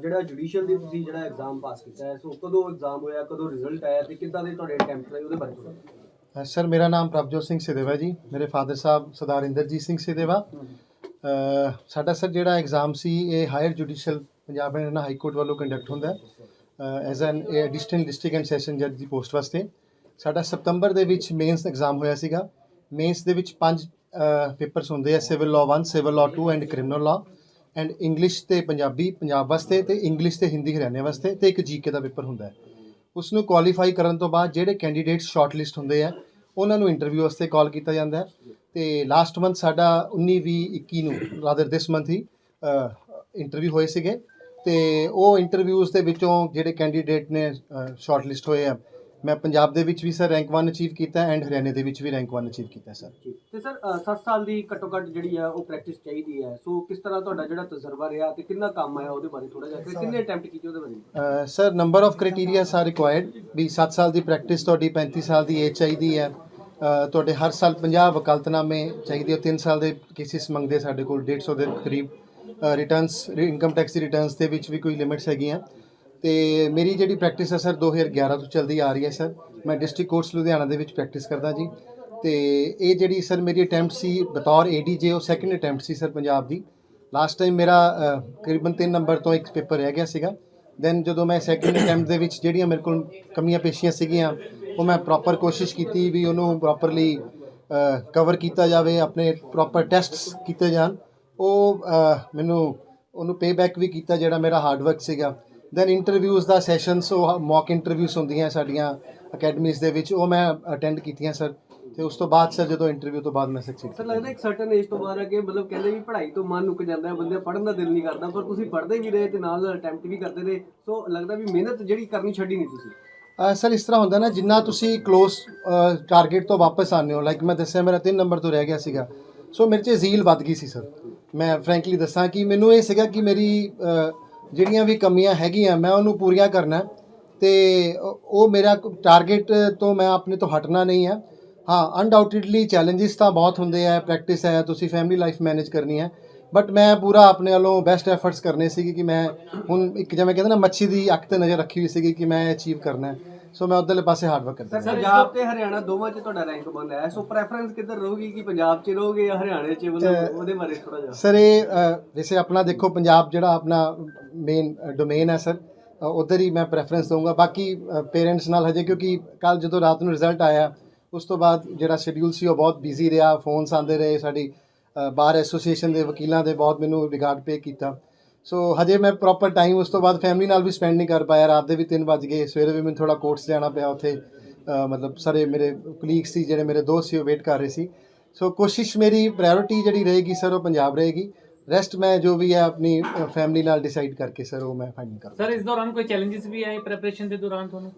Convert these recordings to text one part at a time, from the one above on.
ਜਿਹੜਾ ਜੁਡੀਸ਼ੀਅਲ ਦੀ ਤੁਸੀਂ ਜਿਹੜਾ ਐਗਜ਼ਾਮ ਪਾਸ ਕੀਤਾ ਹੈ ਸੋ ਕਦੋਂ ਐਗਜ਼ਾਮ ਹੋਇਆ ਕਦੋਂ ਰਿਜ਼ਲਟ ਆਇਆ ਤੇ ਕਿੱਦਾਂ ਦੇ ਤੁਹਾਡੇ ਅਟੈਂਪਟ ਰਹੇ ਉਹਦੇ ਬਾਰੇ ਸਰ ਮੇਰਾ ਨਾਮ ਪ੍ਰਭਜੋਤ ਸਿੰਘ ਸਿਦੇਵਾ ਜੀ। ਮੇਰੇ ਫਾਦਰ ਸਾਹਿਬ ਸਰਦਾਰ ਇੰਦਰਜੀਤ ਸਿੰਘ ਸਿਦੇਵਾ। ਸਾਡਾ ਸਰ ਜਿਹੜਾ ਐਗਜ਼ਾਮ ਸੀ ਇਹ higher judicial Punjab Haryana high court ਵੱਲੋਂ ਕੰਡਕਟ ਹੁੰਦਾ ਹੈ। As an additional district and session ਜੱਜ ਦੀ ਪੋਸਟ ਵਾਸਤੇ। ਸਾਡਾ ਸਤੰਬਰ ਦੇ ਵਿੱਚ ਮੇਨਸ ਐਗਜ਼ਾਮ ਹੋਇਆ ਸੀਗਾ। ਮੇਨਸ ਦੇ ਵਿੱਚ ਪੰਜ ਪੇਪਰਸ ਹੁੰਦੇ ਆ civil law 1 civil law 2 and criminal law and English ਤੇ ਪੰਜਾਬੀ, ਪੰਜਾਬ ਵਾਸਤੇ ਤੇ ਇੰਗਲਿਸ਼ ਤੇ ਹਿੰਦੀ ਹਰਿਆਣੇ ਵਾਸਤੇ ਤੇ ਇੱਕ ਜੀਕੇ ਦਾ ਪੇਪਰ ਹੁੰਦਾ ਹੈ। ਉਸ ਨੂੰ ਕੁਆਲੀਫਾਈ ਕਰਨ ਤੋਂ ਬਾਅਦ ਜਿਹੜੇ ਕੈਂਡੀਡੇਟ ਸ਼ਾਰਟਲਿਸਟ ਹੁੰਦੇ ਆ, ਉਹਨਾਂ ਨੂੰ ਇੰਟਰਵਿਊ ਵਾਸਤੇ ਕਾਲ ਕੀਤਾ ਜਾਂਦਾ ਹੈ। ਤੇ ਲਾਸਟ ਮੰਥ ਸਾਡਾ 19 20 21 ਨੂੰ ਰਾਦਰ ਦਿਸ ਮੰਥ ਹੀ ਇੰਟਰਵਿਊ ਹੋਏ ਸੀਗੇ। ਤੇ ਉਹ ਇੰਟਰਵਿਊਜ਼ ਦੇ ਵਿੱਚੋਂ ਜਿਹੜੇ ਕੈਂਡੀਡੇਟ ਨੇ ਸ਼ਾਰਟਲਿਸਟ ਹੋਏ ਆ ਮੈਂ ਪੰਜਾਬ ਦੇ ਵਿੱਚ ਵੀ ਸਰ ਰੈਂਕ 1 ਅਚੀਵ ਕੀਤਾ ਐਂਡ ਹਰਿਆਣੇ ਦੇ ਵਿੱਚ ਵੀ ਰੈਂਕ 1 ਅਚੀਵ ਕੀਤਾ ਸਰ। ਤੇ ਸਰ 7 ਸਾਲ ਦੀ ਘੱਟੋ ਘੱਟ ਜਿਹੜੀ ਆ ਉਹ ਪ੍ਰੈਕਟਿਸ ਚਾਹੀਦੀ ਹੈ ਸੋ ਕਿਸ ਤਰ੍ਹਾਂ ਤੁਹਾਡਾ ਜਿਹੜਾ ਤਜਰਬਾ ਰਿਹਾ ਤੇ ਕਿੰਨਾ ਕੰਮ ਆਇਆ ਉਹਦੇ ਬਾਰੇ ਥੋੜਾ ਜਿਹਾ ਤੇ ਕਿੰਨੇ ਅਟੈਂਪਟ ਕੀਤੇ ਉਹਦੇ ਬਾਰੇ? Sir number of criterias are required ਵੀ 7 ਸਾਲ ਦੀ ਪ੍ਰੈਕਟਿਸ ਤੁਹਾਡੀ 35 ਸਾਲ ਦੀ ਏਜ ਚਾਹੀਦੀ ਹੈ ਤੁਹਾਡੇ ਹਰ ਸਾਲ 50 ਵਕਾਲਤਨਾਮੇ ਚਾਹੀਦੇ ਹੋ 3 ਸਾਲ ਦੇ ਕੇਸਿਸ ਮੰਗਦੇ ਸਾਡੇ ਕੋਲ 150 ਦੇ ਕਰੀਬ ਰਿਟਰਨਸ ਇਨਕਮ ਟੈਕਸ ਦੀ ਰਿਟਰਨਸ ਦੇ ਵਿੱਚ ਵੀ ਕੋਈ ਲਿਮਿਟਸ ਹੈਗੀਆਂ। ਤੇ ਮੇਰੀ ਜਿਹੜੀ ਪ੍ਰੈਕਟਿਸ ਹੈ ਸਰ 2011 ਤੋਂ ਚੱਲਦੀ ਆ ਰਹੀ ਹੈ ਸਰ ਮੈਂ ਡਿਸਟ੍ਰਿਕਟ ਕੋਰਟਸ ਲੁਧਿਆਣਾ ਦੇ ਵਿੱਚ ਪ੍ਰੈਕਟਿਸ ਕਰਦਾ ਜੀ। ਤੇ ਇਹ ਜਿਹੜੀ ਸਰ ਮੇਰੀ ਅਟੈਂਪਟ ਸੀ ਬਤੌਰ ਏਡੀਜੇ ਉਹ ਸੈਕੰਡ ਅਟੈਂਪਟ ਸੀ ਸਰ ਪੰਜਾਬ ਦੀ। ਲਾਸਟ ਟਾਈਮ ਮੇਰਾ ਅ, ਕਰੀਬਨ 3 ਨੰਬਰ ਤੋਂ ਇੱਕ ਪੇਪਰ ਰਹਿ ਗਿਆ ਸੀਗਾ। ਦੈਨ ਜਦੋਂ ਮੈਂ ਸੈਕੰਡ ਅਟੈਂਪਟ ਦੇ ਵਿੱਚ ਜਿਹੜੀਆਂ ਮੇਰੇ ਕੋਲ ਕਮੀਆਂ ਪੇਸ਼ੀਆਂ ਸੀਗੀਆਂ ਉਹ ਮੈਂ ਪ੍ਰੋਪਰ ਕੋਸ਼ਿਸ਼ ਕੀਤੀ ਵੀ ਉਹਨੂੰ ਪ੍ਰੋਪਰਲੀ ਕਵਰ ਕੀਤਾ ਜਾਵੇ ਆਪਣੇ ਪ੍ਰੋਪਰ ਟੈਸਟਸ ਕੀਤੇ ਜਾਣ। ਉਹ ਮੈਨੂੰ ਉਹਨੂੰ ਪੇਬੈਕ ਵੀ ਕੀਤਾ ਜਿਹੜਾ ਮੇਰਾ ਹਾਰਡ ਵਰਕ ਸੀਗਾ। ਦੈਨ ਇੰਟਰਵਿਊਜ਼ ਦਾ ਸੈਸ਼ਨਸ ਉਹ ਮੌਕ ਇੰਟਰਵਿਊਸ ਹੁੰਦੀਆਂ ਸਾਡੀਆਂ ਅਕੈਡਮੀਜ਼ ਦੇ ਵਿੱਚ ਉਹ ਮੈਂ ਅਟੈਂਡ ਕੀਤੀਆਂ ਸਰ ਤੇ ਉਸ ਤੋਂ ਬਾਅਦ ਸਰ ਜਦੋਂ ਇੰਟਰਵਿਊ ਤੋਂ ਬਾਅਦ ਮੈਂ ਸਕਸੈਸ ਸਰ ਲੱਗਦਾ ਇੱਕ ਸਰਟਨ ਏਜ ਤੋਂ ਬਾਅਦ ਆ ਕਿ ਮਤਲਬ ਕਹਿੰਦੇ ਵੀ ਪੜ੍ਹਾਈ ਤੋਂ ਮਨ ਨੁੱਕ ਜਾਂਦਾ ਹੈ ਬੰਦੇ ਪੜ੍ਹਨ ਦਾ ਦਿਲ ਨਹੀਂ ਕਰਦਾ ਪਰ ਤੁਸੀਂ ਪੜ੍ਹਦੇ ਵੀ ਰਹੇ ਤੇ ਨਾਲ ਅਟੈਂਪਟ ਵੀ ਕਰਦੇ ਰਹੇ ਸੋ ਲੱਗਦਾ ਵੀ ਮਿਹਨਤ ਜਿਹੜੀ ਕਰਨੀ ਛੱਡੀ ਨਹੀਂ ਤੁਸੀਂ। ਸਰ ਇਸ ਤਰ੍ਹਾਂ ਹੁੰਦਾ ਨਾ ਜਿੰਨਾ ਤੁਸੀਂ ক্লোਜ਼ ਟਾਰਗੇਟ ਤੋਂ ਵਾਪਸ ਆਉਂਦੇ ਹੋ ਲਾਈਕ ਮੈਂ ਦੱਸਿਆ ਮੇਰਾ 3 ਨੰਬਰ ਤੋਂ ਰਹਿ ਗਿਆ ਸੀਗਾ ਸੋ ਮੇਰੇ 'ਚ ਜ਼ੀਲ ਵੱਧ ਗਈ ਸੀ ਸਰ ਮੈਂ ਫ੍ਰੈਂਕਲੀ ਦੱਸਾਂ ਕਿ ਮੈਨੂੰ ਇਹ ਸੀਗਾ ਕਿ ਮੇਰੀ ਜਿਹੜੀਆਂ ਵੀ ਕਮੀਆਂ ਹੈਗੀਆਂ, ਮੈਂ ਉਹਨੂੰ ਪੂਰੀਆਂ ਕਰਨਾ ਹੈ। ਤੇ ਉਹ ਮੇਰਾ ਟਾਰਗੇਟ ਤੋਂ ਮੈਂ ਆਪਣੇ ਤੋਂ ਹਟਣਾ ਨਹੀਂ ਹੈ। ਹਾਂ ਅਨਡਾਊਟਡਲੀ ਚੈਲੰਜਸ ਤਾਂ ਬਹੁਤ ਹੁੰਦੇ ਆ ਪ੍ਰੈਕਟਿਸ ਹੈ, ਤੁਸੀਂ ਫੈਮਿਲੀ ਲਾਈਫ ਮੈਨੇਜ ਕਰਨੀ ਹੈ। ਬਟ ਮੈਂ ਪੂਰਾ ਆਪਣੇ ਵੱਲੋਂ ਬੈਸਟ ਐਫਰਟਸ ਕਰਨੇ ਸੀਗੇ ਕਿ ਮੈਂ ਹੁਣ ਇੱਕ ਜਿਵੇਂ ਕਹਿੰਦੇ ਨਾ, ਮੱਛੀ ਦੀ ਅੱਖ ਤੇ ਨਜ਼ਰ ਰੱਖੀ ਹੋਈ ਸੀਗੀ ਕਿ ਮੈਂ ਅਚੀਵ ਕਰਨਾ ਹੈ। ਸੋ ਮੈਂ ਉਧਰਲੇ ਪਾਸੇ ਹਾਰਡ ਵਰਕ ਕਰਦਾ ਸਰ ਪੰਜਾਬ ਤੇ ਹਰਿਆਣਾ ਦੋਵਾਂ 'ਚ ਤੁਹਾਡਾ ਰੈਂਕ ਬੰਦਾ ਹੈ। ਸੋ ਪ੍ਰੈਫਰੈਂਸ ਕਿੱਧਰ ਰਹੂਗੀ ਕਿ ਪੰਜਾਬ 'ਚ ਰਹੋਗੇ ਜਾਂ ਹਰਿਆਣੇ 'ਚ? ਮਤਲਬ ਉਹਦੇ ਬਾਰੇ ਥੋੜਾ ਜਿਹਾ। ਸਰ ਇਹ ਵੈਸੇ ਆਪਣਾ ਦੇਖੋ ਪੰਜਾਬ ਜਿਹੜਾ ਆਪਣਾ ਮੇਨ ਡੋਮੇਨ ਹੈ ਸਰ ਉਧਰ ਹੀ ਮੈਂ ਪ੍ਰੈਫਰੈਂਸ ਦਊਂਗਾ। ਬਾਕੀ ਪੇਰੈਂਟਸ ਨਾਲ ਹਜੇ ਕਿਉਂਕਿ ਕੱਲ ਜਦੋਂ ਰਾਤ ਨੂੰ ਰਿਜ਼ਲਟ ਆਇਆ ਉਸ ਤੋਂ ਬਾਅਦ ਜਿਹੜਾ ਸ਼ਡਿਊਲ ਸੀ ਉਹ ਬਹੁਤ ਬਿਜ਼ੀ ਰਿਹਾ। ਫੋਨਸ ਆਉਂਦੇ ਰਹੇ ਸਾਡੀ ਬਾਰ ਐਸੋਸੀਏਸ਼ਨ ਦੇ ਵਕੀਲਾਂ ਦੇ ਬਹੁਤ ਮੈਨੂੰ ਰਿਗਾਰਡ ਪੇ ਕੀਤਾ। ਸੋ ਹਜੇ ਮੈਂ ਪ੍ਰੋਪਰ ਟਾਈਮ ਉਸ ਤੋਂ ਬਾਅਦ ਫੈਮਿਲੀ ਨਾਲ ਵੀ ਸਪੈਂਡ ਨਹੀਂ ਕਰ ਪਾਇਆ। ਰਾਤ ਦੇ ਵੀ 3 ਵੱਜ ਗਏ। ਸਵੇਰੇ ਵੀ ਮੈਨੂੰ ਥੋੜਾ ਕੋਰਟਸ ਜਾਣਾ ਪਿਆ ਉੱਥੇ। ਮਤਲਬ ਸਾਰੇ ਮੇਰੇ ਕੁਲੀਗਸ ਸੀ ਜਿਹੜੇ ਮੇਰੇ ਦੋਸਤ ਸੀ ਉਹ ਵੇਟ ਕਰ ਰਹੇ ਸੀ। ਸੋ ਕੋਸ਼ਿਸ਼ ਮੇਰੀ ਪ੍ਰਾਇੋਰਟੀ ਜਿਹੜੀ ਰਹੇਗੀ ਸਰ ਉਹ ਪੰਜਾਬ ਰਹੇਗੀ। ਰੈਸਟ ਮੈਂ ਜੋ ਵੀ ਹੈ ਆਪਣੀ ਫੈਮਿਲੀ ਨਾਲ ਡਿਸਾਈਡ ਕਰਕੇ ਸਰ ਉਹ ਮੈਂ ਫਾਈਨਲ ਕਰਾਂਗਾ। ਸਰ ਇਸ ਦੌਰਾਨ ਕੋਈ ਚੈਲੰਜਸ ਵੀ ਆਏ ਪ੍ਰੈਪਰੇਸ਼ਨ ਦੇ ਦੌਰਾਨ ਤੁਹਾਨੂੰ?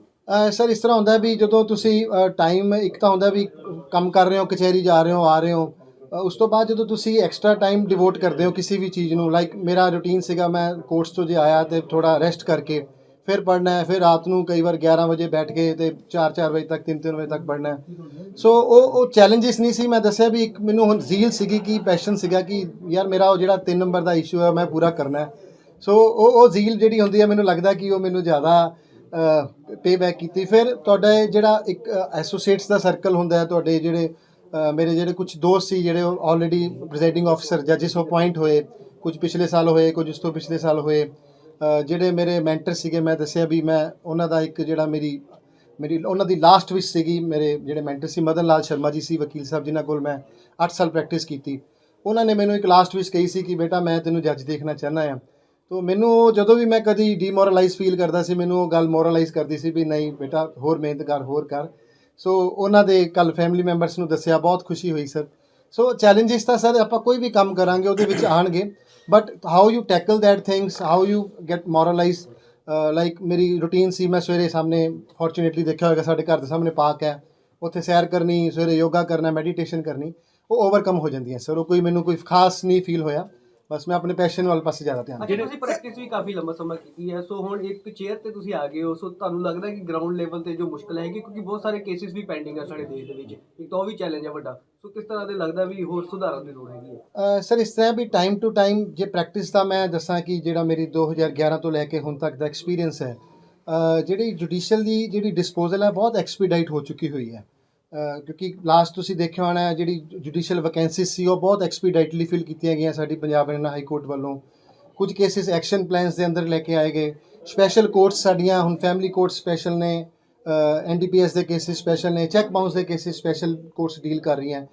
ਸਰ ਇਸ ਤਰ੍ਹਾਂ ਹੁੰਦਾ ਵੀ ਜਦੋਂ ਤੁਸੀਂ ਟਾਈਮ ਇੱਕ ਤਾਂ ਹੁੰਦਾ ਵੀ ਕੰਮ ਕਰ ਰਹੇ ਹੋ ਕਚਹਿਰੀ ਜਾ ਰਹੇ ਹੋ ਆ ਰਹੇ ਹੋ। ਉਸ ਤੋਂ ਬਾਅਦ ਜਦੋਂ ਤੁਸੀਂ ਐਕਸਟਰਾ ਟਾਈਮ ਡਿਵੋਟ ਕਰਦੇ ਹੋ ਕਿਸੇ ਵੀ ਚੀਜ਼ ਨੂੰ ਲਾਈਕ ਮੇਰਾ ਰੂਟੀਨ ਸੀਗਾ ਮੈਂ ਕੋਰਸ ਤੋਂ ਜੇ ਆਇਆ ਤੇ ਥੋੜਾ ਰੈਸਟ ਕਰਕੇ ਫਿਰ ਪੜ੍ਹਨਾ ਹੈ, ਫਿਰ ਰਾਤ ਨੂੰ ਕਈ ਵਾਰ 11 ਵਜੇ ਬੈਠ ਕੇ ਤੇ 4-4 ਵਜੇ ਤੱਕ 3-3 ਵਜੇ ਤੱਕ ਪੜ੍ਹਨਾ ਹੈ। ਸੋ ਉਹ ਉਹ ਚੈਲੰਜਸ ਨਹੀਂ ਸੀ, ਮੈਂ ਦੱਸਿਆ ਵੀ ਇੱਕ ਮੈਨੂੰ ਹੁਣ ਜ਼ੀਲ ਸੀਗੀ, ਕਿ ਪੈਸ਼ਨ ਸੀਗਾ ਕਿ ਯਾਰ ਮੇਰਾ ਉਹ ਜਿਹੜਾ 3 ਨੰਬਰ ਦਾ ਇਸ਼ੂ ਹੈ, ਮੈਂ ਪੂਰਾ ਕਰਨਾ ਹੈ। ਸੋ ਉਹ ਉਹ ਜ਼ੀਲ ਜਿਹੜੀ ਹੁੰਦੀ ਹੈ, ਮੈਨੂੰ ਲੱਗਦਾ ਕਿ ਉਹ ਮੈਨੂੰ ਜ਼ਿਆਦਾ ਪੇ ਬੈਕ ਕੀਤੀ। ਫਿਰ ਤੁਹਾਡਾ ਇਹ ਜਿਹੜਾ ਇੱਕ ਐਸੋਸੀਏਟਸ ਦਾ ਸਰਕਲ ਹੁੰਦਾ ਹੈ, ਤੁਹਾਡੇ ਜਿਹੜੇ ਮੇਰੇ ਜਿਹੜੇ ਕੁਝ ਦੋਸਤ ਸੀ ਜਿਹੜੇ ਆਲਰੇਡੀ ਪ੍ਰੈਜ਼ਾਈਡਿੰਗ ਆਫੀਸਰ ਜੱਜਿਸ ਅਪਾਇੰਟ ਹੋਏ ਕੁਝ ਪਿਛਲੇ ਸਾਲ ਹੋਏ ਕੁਝ ਉਸ ਤੋਂ ਪਿਛਲੇ ਸਾਲ ਹੋਏ ਜਿਹੜੇ ਮੇਰੇ ਮੈਂਟਰ ਸੀਗੇ, ਮੈਂ ਦੱਸਿਆ ਵੀ ਮੈਂ ਉਹਨਾਂ ਦਾ ਇੱਕ ਜਿਹੜਾ ਮੇਰੀ ਮੇਰੀ, ਉਹਨਾਂ ਦੀ ਲਾਸਟ ਵਿਸ਼ ਸੀਗੀ, ਮੇਰੇ ਜਿਹੜੇ ਮੈਂਟਰ ਸੀ ਮਦਨ ਲਾਲ ਸ਼ਰਮਾ ਜੀ ਸੀ, ਵਕੀਲ ਸਾਹਿਬ ਜਿਨ੍ਹਾਂ ਕੋਲ ਮੈਂ 8 ਸਾਲ ਪ੍ਰੈਕਟਿਸ ਕੀਤੀ। ਉਹਨਾਂ ਨੇ ਮੈਨੂੰ ਇੱਕ ਲਾਸਟ ਵਿਸ਼ ਕਹੀ ਸੀ ਕਿ ਬੇਟਾ ਮੈਂ ਤੈਨੂੰ ਜੱਜ ਦੇਖਣਾ ਚਾਹੁੰਦਾ ਆ ਤੋ ਮੈਨੂੰ ਉਹ ਜਦੋਂ ਵੀ ਮੈਂ ਕਦੀ ਡੀਮੋਰਲਾਈਜ਼ ਫੀਲ ਕਰਦਾ ਸੀ, ਮੈਨੂੰ ਉਹ ਗੱਲ ਮੋਰਲਾਈਜ਼ ਕਰਦੀ ਸੀ ਵੀ ਨਹੀਂ ਬੇਟਾ, ਹੋਰ ਮਿਹਨਤ ਕਰ, ਹੋਰ ਕਰ। ਸੋ ਉਹਨਾਂ ਦੇ ਕੱਲ ਫੈਮਿਲੀ ਮੈਂਬਰਸ ਨੂੰ ਦੱਸਿਆ, ਬਹੁਤ ਖੁਸ਼ੀ ਹੋਈ ਸਰ ਸੋ ਚੈਲੰਜਸ ਤਾਂ ਸਰ ਆਪਾਂ ਕੋਈ ਵੀ ਕੰਮ ਕਰਾਂਗੇ, ਉਹਦੇ ਵਿੱਚ ਆਣਗੇ but how you tackle that things how you get moralise like ਮੇਰੀ ਰੂਟੀਨ ਸੀ, ਮੈਂ ਸਵੇਰੇ ਸਾਹਮਣੇ ਫੋਰਚੂਨੇਟਲੀ ਦੇਖਿਆ ਹੋਵੇਗਾ ਸਾਡੇ ਘਰ ਦੇ ਸਾਹਮਣੇ ਪਾਰਕ ਹੈ। ਉੱਥੇ ਸੈਰ ਕਰਨੀ, ਸਵੇਰੇ ਯੋਗਾ ਕਰਨਾ ਮੈਡੀਟੇਸ਼ਨ ਕਰਨੀ, ਉਹ ਓਵਰਕਮ ਹੋ ਜਾਂਦੀਆਂ ਸਰ ਉਹ ਕੋਈ ਮੈਨੂੰ ਕੋਈ ਖਾਸ ਨਹੀਂ ਫੀਲ ਹੋਇਆ। ਬਸ ਮੈਂ ਆਪਣੇ ਪੈਸ਼ਨ ਵੱਲ ਪਾਸੇ ਜ਼ਿਆਦਾ ਧਿਆਨ ਅੱਛਾ ਤੁਸੀਂ ਪ੍ਰੈਕਟਿਸ ਵੀ ਕਾਫੀ ਲੰਬਾ ਸਮਾਂ ਕੀਤੀ ਹੈ ਸੋ ਹੁਣ ਇੱਕ ਚੇਅਰ ਤੇ ਤੁਸੀਂ ਆ ਗਏ ਹੋ ਸੋ ਤੁਹਾਨੂੰ ਲੱਗਦਾ ਕਿ ਗਰਾਊਂਡ ਲੈਵਲ ਤੇ ਜੋ ਮੁਸ਼ਕਲ ਹੈਗੀ ਕਿਉਂਕਿ ਬਹੁਤ ਸਾਰੇ ਕੇਸਿਸ ਵੀ ਪੈਂਡਿੰਗ ਆ ਸਾਡੇ ਦੇਸ਼ ਦੇ ਵਿੱਚ ਇੱਕ ਤਾਂ ਉਹ ਵੀ ਚੈਲੰਜ ਹੈ ਵੱਡਾ। ਸੋ ਕਿਸ ਤਰ੍ਹਾਂ ਦੇ ਲੱਗਦਾ ਵੀ ਹੋਰ ਸੁਧਾਰਾਂ ਦੀ ਲੋੜ ਹੈਗੀ ਹੈ? ਸਰ ਇਸ ਤਰ੍ਹਾਂ ਵੀ ਟਾਈਮ ਟੂ ਟਾਈਮ ਜੇ ਪ੍ਰੈਕਟਿਸ ਦਾ ਮੈਂ ਦੱਸਾਂ ਕਿ ਜਿਹੜਾ ਮੇਰੀ 2011 ਤੋਂ ਲੈ ਕੇ ਹੁਣ ਤੱਕ ਦਾ ਐਕਸਪੀਰੀਅੰਸ ਹੈ ਜਿਹੜੀ ਜੁਡੀਸ਼ੀਅਲ ਦੀ ਜਿਹੜੀ ਡਿਸਪੋਜ਼ਲ ਹੈ ਬਹੁਤ ਐਕਸਪੀਡਾਈਟ ਹੋ ਚੁੱਕੀ ਹੋਈ ਹੈ। ਕਿਉਂਕਿ ਲਾਸਟ ਤੁਸੀਂ ਦੇਖਿਆ ਹੋਣਾ ਹੈ, ਜਿਹੜੀ ਜੁਡੀਸ਼ੀਅਲ ਵੈਕੈਂਸੀਜ਼ ਸੀ, ਉਹ ਬਹੁਤ ਐਕਸਪੀਡਾਈਟਲੀ ਫਿਲ ਕੀਤੀਆਂ ਗਈਆਂ ਸਾਡੀ ਪੰਜਾਬ ਹਰਿਆਣਾ ਹਾਈ ਕੋਰਟ ਵੱਲੋਂ। ਕੁਝ ਕੇਸਿਸ ਐਕਸ਼ਨ ਪਲਾਨਸ ਦੇ ਅੰਦਰ ਲੈ ਕੇ ਆਏ ਗਏ। ਸਪੈਸ਼ਲ ਕੋਰਟਸ ਸਾਡੀਆਂ, ਹੁਣ ਫੈਮਿਲੀ ਕੋਰਟ ਸਪੈਸ਼ਲ ਨੇ ਐਨਡੀਪੀਐਸ ਦੇ ਕੇਸਿਸ ਸਪੈਸ਼ਲ ਨੇ ਚੈੱਕ ਬਾਉਂਸ ਦੇ ਕੇਸਿਸ ਸਪੈਸ਼ਲ ਕੋਰਟਸ ਡੀਲ ਕਰ ਰਹੀਆਂ।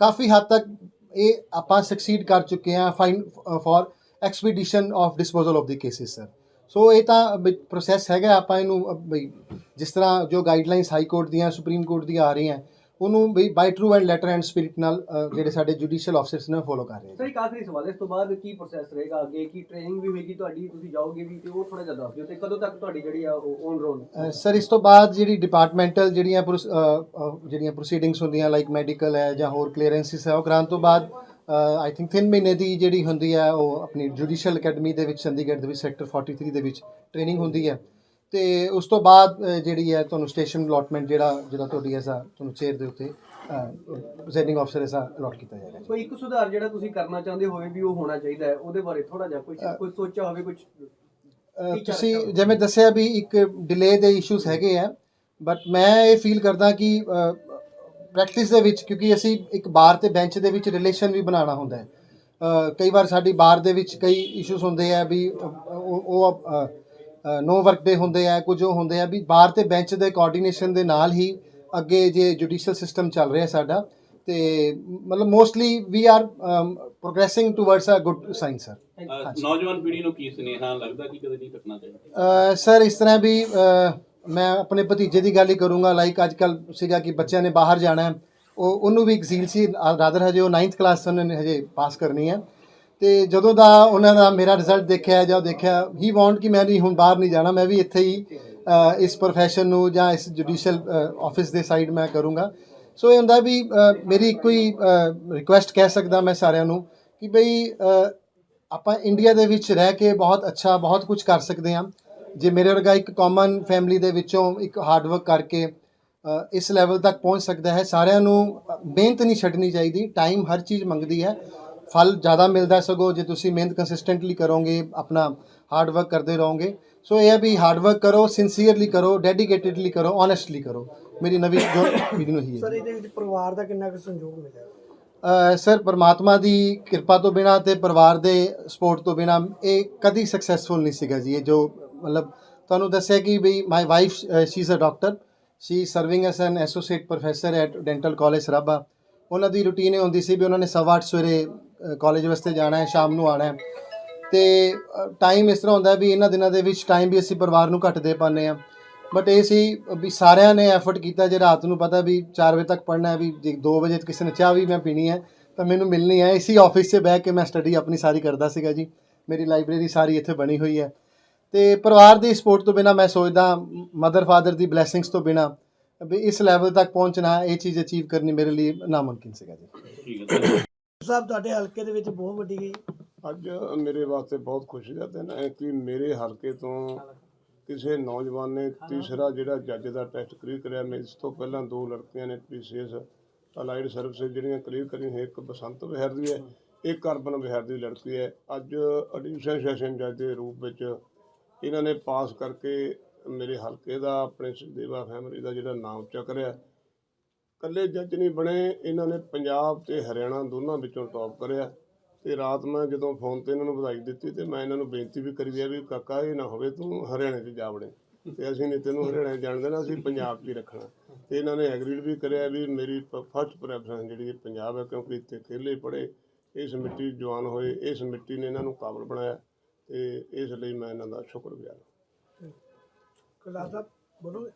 ਕਾਫੀ ਹੱਦ ਤੱਕ ਇਹ ਆਪਾਂ ਸਕਸੀਡ ਕਰ ਚੁੱਕੇ ਹਾਂ fine for expedition of disposal of the cases sir so ਇਹ ਤਾਂ ਪ੍ਰੋਸੈਸ ਹੈਗਾ ਆਪਾਂ ਇਹਨੂੰ ਬਈ ਜਿਸ ਤਰ੍ਹਾਂ ਜੋ ਗਾਈਡਲਾਈਨਸ ਹਾਈ ਕੋਰਟ ਦੀਆਂ ਸੁਪਰੀਮ ਕੋਰਟ ਦੀਆਂ ਆ ਰਹੀਆਂ ਉਹਨੂੰ ਬਈ by true and letter and spirit ਨਾਲ ਜਿਹੜੇ ਸਾਡੇ ਜੁਡੀਸ਼ੀਅਲ ਆਫਿਸਰਸ ਨੇ ਫੋਲੋ ਕਰ ਰਹੇ ਸਰ ਇੱਕ ਆਖਰੀ ਸਵਾਲ ਇਸ ਤੋਂ ਬਾਅਦ ਕੀ ਪ੍ਰੋਸੈਸ ਰਹੇਗਾ ਅੱਗੇ? ਕੀ ਟ੍ਰੇਨਿੰਗ ਵੀ ਹੋਏਗੀ ਤੁਹਾਡੀ? ਤੁਸੀਂ ਜਾਓਗੇ ਵੀ ਤੇ ਉਹ ਥੋੜਾ ਜਿਹਾ ਦੱਸ ਦਿਓ ਤੇ ਕਦੋਂ ਤੱਕ ਤੁਹਾਡੀ ਜਿਹੜੀ ਆ ਉਹ ਔਨ ਰੋਲ ਅ, ਸਰ ਇਸ ਤੋਂ ਬਾਅਦ ਜਿਹੜੀ ਡਿਪਾਰਟਮੈਂਟਲ ਜਿਹੜੀਆਂ ਜਿਹੜੀਆਂ ਪ੍ਰੋਸੀਡਿੰਗਸ ਹੁੰਦੀਆਂ ਲਾਈਕ ਮੈਡੀਕਲ ਹੈ ਜਾਂ ਹੋਰ ਕਲੀਅਰੈਂਸਿਸ ਹੈ ਉਹ ਕਰਾਉਣ ਤੋਂ ਬਾਅਦ ਆਈ ਥਿੰਕ 3 ਮਹੀਨੇ ਦੀ ਜਿਹੜੀ ਹੁੰਦੀ ਹੈ ਉਹ ਆਪਣੀ ਜੁਡੀਸ਼ੀਅਲ ਅਕੈਡਮੀ ਦੇ ਵਿੱਚ ਚੰਡੀਗੜ੍ਹ ਦੇ ਵਿੱਚ ਸੈਕਟਰ 43 ਦੇ ਵਿੱਚ ਟ੍ਰੇਨਿੰਗ ਹੁੰਦੀ ਹੈ ਤੇ ਉਸ ਤੋਂ ਬਾਅਦ ਜਿਹੜੀ ਹੈ ਤੁਹਾਨੂੰ ਸਟੇਸ਼ਨ ਅਲਾਟਮੈਂਟ ਜਿਹੜਾ ਜਿਹੜਾ ਤੁਹਾਡੀ ਐਸਾ ਤੁਹਾਨੂੰ ਚੇਅਰ ਦੇ ਉੱਤੇ ਪ੍ਰੈਜ਼ਾਈਡਿੰਗ ਅਫਸਰ ਐਸਾ ਅਲਾਟ ਕੀਤਾ ਜਾਏਗਾ ਕੋਈ ਇੱਕ ਸੁਧਾਰ ਜਿਹੜਾ ਤੁਸੀਂ ਕਰਨਾ ਚਾਹੁੰਦੇ ਹੋਵੇ ਵੀ ਉਹ ਹੋਣਾ ਚਾਹੀਦਾ ਹੈ ਉਹਦੇ ਬਾਰੇ ਥੋੜਾ ਜਿਹਾ ਕੁਝ ਕੁਝ ਸੋਚਿਆ ਹੋਵੇ ਕੁਝ ਤੁਸੀਂ ਜਿਵੇਂ ਦੱਸਿਆ ਵੀ ਇੱਕ ਡਿਲੇ ਦੇ ਇਸ਼ੂਸ ਹੈਗੇ ਆ ਬਟ ਮੈਂ ਇਹ ਫੀਲ ਕਰਦਾ ਕਿ ਪ੍ਰੈਕਟਿਸ ਦੇ ਵਿੱਚ ਕਿਉਂਕਿ ਅਸੀਂ ਇੱਕ ਬਾਰ ਤੇ ਬੈਂਚ ਦੇ ਵਿੱਚ ਰਿਲੇਸ਼ਨ ਵੀ ਬਣਾਉਣਾ ਹੁੰਦਾ ਹੈ। ਕਈ ਵਾਰ ਸਾਡੀ ਬਾਰ ਦੇ ਵਿੱਚ ਕਈ ਇਸ਼ੂਸ ਹੁੰਦੇ ਆ ਵੀ ਉਹ ਨੋ ਵਰਕ ਡੇ ਹੁੰਦੇ ਆ ਕੁਝ ਉਹ ਹੁੰਦੇ ਆ ਵੀ ਬਾਰ ਤੇ ਬੈਂਚ ਦੇ ਕੋਆਰਡੀਨੇਸ਼ਨ ਦੇ ਨਾਲ ਹੀ ਅੱਗੇ ਜੇ ਜੁਡੀਸ਼ੀਅਲ ਸਿਸਟਮ ਚੱਲ ਰਿਹਾ ਸਾਡਾ ਤੇ ਮਤਲਬ mostly we are progressing towards uh good sign sir ਨੌਜਵਾਨ ਪੀੜ੍ਹੀ ਨੂੰ ਕੀ ਸੁਨੇਹਾ ਲੱਗਦਾ ਕਿ ਕਦੇ ਨਹੀਂ ਟੱਕਣਾ ਚਾਹੀਦਾ? ਸਰ ਇਸ ਤਰ੍ਹਾਂ ਵੀ ਮੈਂ ਆਪਣੇ ਭਤੀਜੇ ਦੀ ਗੱਲ ਹੀ ਕਰੂੰਗਾ ਲਾਈਕ ਅੱਜ ਕੱਲ ਸੀਗਾ ਕਿ ਬੱਚਿਆਂ ਨੇ ਬਾਹਰ ਜਾਣਾ ਉਹ, ਉਹਨੂੰ ਵੀ ਇੱਕ ਸੀ ਰਾਦਰ ਹਜੇ ਉਹ 9th ਕਲਾਸ ਉਹਨਾਂ ਨੇ ਹਜੇ ਪਾਸ ਕਰਨੀ ਹੈ। ਤੇ ਜਦੋਂ ਦਾ ਉਹਨਾਂ ਦਾ ਮੇਰਾ ਰਿਜ਼ਲਟ ਦੇਖਿਆ ਜਾਂ ਦੇਖਿਆ ਹੀ ਵਾਂਟ ਕਿ ਮੈਂ ਵੀ ਹੁਣ ਬਾਹਰ ਨਹੀਂ ਜਾਣਾ, ਮੈਂ ਵੀ ਇੱਥੇ ਹੀ ਇਸ profession ਨੂੰ ਜਾਂ ਇਸ ਜੁਡੀਸ਼ੀਅਲ ਆਫਿਸ ਦੇ ਸਾਈਡ ਮੈਂ ਕਰੂੰਗਾ। ਸੋ ਇਹ ਹੁੰਦਾ ਵੀ ਮੇਰੀ ਇੱਕੋ ਹੀ ਰਿਕੁਐਸਟ ਕਹਿ ਸਕਦਾ ਮੈਂ ਸਾਰਿਆਂ ਨੂੰ ਕਿ ਬਈ ਆਪਾਂ ਇੰਡੀਆ ਦੇ ਵਿੱਚ ਰਹਿ ਕੇ ਬਹੁਤ ਅੱਛਾ, ਬਹੁਤ ਕੁਝ ਕਰ ਸਕਦੇ ਹਾਂ। ਜੇ ਮੇਰੇ ਵਰਗਾ ਇੱਕ ਕਾਮਨ ਫੈਮਿਲੀ ਦੇ ਵਿੱਚੋਂ ਇੱਕ ਹਾਰਡ ਵਰਕ ਕਰਕੇ ਇਸ ਲੈਵਲ ਤੱਕ ਪਹੁੰਚ ਸਕਦਾ ਹੈ ਸਾਰਿਆਂ ਨੂੰ ਮਿਹਨਤ ਨਹੀਂ ਛੱਡਣੀ ਚਾਹੀਦੀ ਟਾਈਮ ਹਰ ਚੀਜ਼ ਮੰਗਦੀ ਹੈ। ਫਲ ਜ਼ਿਆਦਾ ਮਿਲਦਾ ਸਗੋਂ ਜੇ ਤੁਸੀਂ ਮਿਹਨਤ ਕੰਸਿਸਟੈਂਟਲੀ ਕਰੋਗੇ ਆਪਣਾ ਹਾਰਡ ਵਰਕ ਕਰਦੇ ਰਹੋਗੇ। ਸੋ ਇਹ ਹੈ ਵੀ ਹਾਰਡ ਵਰਕ ਕਰੋ ਸਿੰਸੀਅਰਲੀ ਕਰੋ ਡੈਡੀਕੇਟਿਡਲੀ ਕਰੋ ਓਨੈਸਟਲੀ ਕਰੋ। ਮੇਰੀ ਨਵੀਂ ਜੋ ਨੂੰ ਹੀ ਹੈ। ਸਰ ਇਹਦੇ ਵਿੱਚ ਪਰਿਵਾਰ ਦਾ ਕਿੰਨਾ ਕੁ ਸੰਯੋਗ ਮਿਲਿਆ? ਸਰ ਪਰਮਾਤਮਾ ਦੀ ਕਿਰਪਾ ਤੋਂ ਬਿਨਾ ਤੇ ਪਰਿਵਾਰ ਦੇ ਸਪੋਰਟ ਤੋਂ ਬਿਨਾ ਇਹ ਕਦੀ ਸਕਸੈਸਫੁਲ ਨਹੀਂ ਸੀਗਾ ਜੀ ਇਹ ਜੋ ਮਤਲਬ ਤੁਹਾਨੂੰ ਦੱਸਿਆ ਕਿ ਵੀ my wife she is uh doctor she serving as an associate professor at dental college Sarabha ਉਹਨਾਂ ਦੀ ਰੁਟੀਨ ਇਹ ਹੁੰਦੀ ਸੀ ਵੀ ਉਹਨਾਂ ਨੇ ਸਵਾ ਅੱਠ ਸਵੇਰੇ ਕਾਲਜ ਵਾਸਤੇ ਜਾਣਾ ਹੈ, ਸ਼ਾਮ ਨੂੰ ਆਣਾ ਹੈ। ਤੇ ਟਾਈਮ ਇਸ ਤਰ੍ਹਾਂ ਹੁੰਦਾ ਵੀ ਇਹਨਾਂ ਦਿਨਾਂ ਦੇ ਵਿੱਚ ਟਾਈਮ ਵੀ ਅਸੀਂ ਪਰਿਵਾਰ ਨੂੰ ਘੱਟ ਦੇ ਪਾਉਂਦੇ ਆ ਬਟ ਇਹ ਸੀ ਵੀ ਸਾਰਿਆਂ ਨੇ ਐਫਰਟ ਕੀਤਾ ਜੇ ਰਾਤ ਨੂੰ ਪਤਾ ਵੀ 4 ਵਜੇ ਤੱਕ ਪੜ੍ਹਨਾ ਹੈ, ਵੀ ਜੇ 2 ਵਜੇ ਕਿਸੇ ਨੇ ਚਾਹ ਵੀ ਮੈਂ ਪੀਣੀ ਹੈ, ਤਾਂ ਮੈਨੂੰ ਮਿਲਣੀ ਹੈ। ਇਸੀ ਆਫਿਸ 'ਚ ਬਹਿ ਕੇ ਮੈਂ ਸਟੱਡੀ ਆਪਣੀ ਸਾਰੀ ਕਰਦਾ ਸੀਗਾ ਜੀ। ਮੇਰੀ ਲਾਇਬ੍ਰੇਰੀ ਸਾਰੀ ਇੱਥੇ ਬਣੀ ਹੋਈ ਹੈ। ਤੇ ਪਰਿਵਾਰ ਦੀ ਸਪੋਰਟ ਤੋਂ ਬਿਨਾ ਮੈਂ ਸੋਚਦਾ ਮਦਰ ਫਾਦਰ ਦੀ ਬਲੇਸਿੰਗਸ ਤੋਂ ਬਿਨਾ ਵੀ ਇਸ ਲੈਵਲ ਤੱਕ ਪਹੁੰਚਣਾ ਇਹ ਚੀਜ਼ ਅਚੀਵ ਕਰਨੀ ਮੇਰੇ ਲਈ ਨਾਮੁਮਕਿਨ ਸੀਗਾ ਜੀ। ਠੀਕ ਹੈ ਧੰਨਵਾਦ। ਸਾਹਿਬ ਤੁਹਾਡੇ ਹਲਕੇ ਦੇ ਵਿੱਚ ਬਹੁਤ ਵੱਡੀ ਗਈ। ਅੱਜ ਮੇਰੇ ਵਾਸਤੇ ਬਹੁਤ ਖੁਸ਼ੀ ਦਾ ਦਿਨ ਹੈ ਕਿ ਮੇਰੇ ਹਲਕੇ ਤੋਂ ਕਿਸੇ ਨੌਜਵਾਨ ਨੇ ਤੀਸਰਾ ਜਿਹੜਾ ਜੱਜ ਦਾ ਟੈਸਟ ਕਲੀਅਰ ਕਰਿਆ। ਮੈਂ ਇਸ ਤੋਂ ਪਹਿਲਾਂ ਦੋ ਲੜਕੀਆਂ ਨੇ ਪੀਸੀਐਸ ਅਲਾਈਡ ਸਰਵਿਸਿਜ਼ ਜਿਹੜੀਆਂ ਕਲੀਅਰ ਕਰੀਆਂ ਹੈ ਇੱਕ ਬਸੰਤ ਵਿਹਾਰ ਦੀ ਹੈ ਇੱਕ ਅਰਬਨ ਵਿਹਾਰ ਦੀ ਲੜਕੀ ਹੈ। ਅੱਜ ਐਡੀਸ਼ਨਲ ਸੈਸ਼ਨ ਜੱਜ ਦੇ ਰੂਪ ਵਿੱਚ ਇਹਨਾਂ ਨੇ ਪਾਸ ਕਰਕੇ ਮੇਰੇ ਹਲਕੇ ਦਾ, ਆਪਣੇ ਸੁਖਦੇਵਾ ਫੈਮਿਲੀ ਦਾ ਜਿਹੜਾ ਨਾਮ ਚੱਕ ਰਿਹਾ ਇਕੱਲੇ ਜੱਜ ਨਹੀਂ ਬਣੇ, ਇਹਨਾਂ ਨੇ ਪੰਜਾਬ ਤੇ ਹਰਿਆਣਾ ਦੋਨਾਂ ਵਿੱਚੋਂ ਟੌਪ ਕਰਿਆ। ਤੇ ਰਾਤ ਮੈਂ ਜਦੋਂ ਫੋਨ ਤੇ ਇਹਨਾਂ ਨੂੰ ਵਧਾਈ ਦਿੱਤੀ ਤੇ ਮੈਂ ਇਹਨਾਂ ਨੂੰ ਬੇਨਤੀ ਵੀ ਕਰੀ ਹੈ ਵੀ ਕਾਕਾ, ਇਹ ਨਾ ਹੋਵੇ ਤੂੰ ਹਰਿਆਣੇ 'ਚ ਜਾ ਵੜੇ। ਤੇ ਅਸੀਂ ਨਹੀਂ ਤੈਨੂੰ ਹਰਿਆਣੇ ਜਾਣ ਦੇਣਾ, ਅਸੀਂ ਪੰਜਾਬ 'ਚ ਹੀ ਰੱਖਣਾ। ਤੇ ਇਹਨਾਂ ਨੇ ਐਗਰੀਡ ਵੀ ਕਰਿਆ ਵੀ ਮੇਰੀ ਫਸਟ ਪ੍ਰੈਫਰੈਂਸ ਜਿਹੜੀ ਪੰਜਾਬ ਹੈ, ਕਿਉਂਕਿ ਇੱਥੇ ਖੇਲੇ ਪੜੇ ਇਸ ਮਿੱਟੀ 'ਚ ਜਵਾਨ ਹੋਏ, ਇਸ ਮਿੱਟੀ ਨੇ ਇਹਨਾਂ ਨੂੰ ਕਾਬਲ ਬਣਾਇਆ। ਤੇ ਇਸ ਲਈ ਮੈਂ ਇਹਨਾਂ ਦਾ ਸ਼ੁਕਰਗੁਜ਼ਾਰ ਹਾਂ। ਬੋਲੋਗੇ?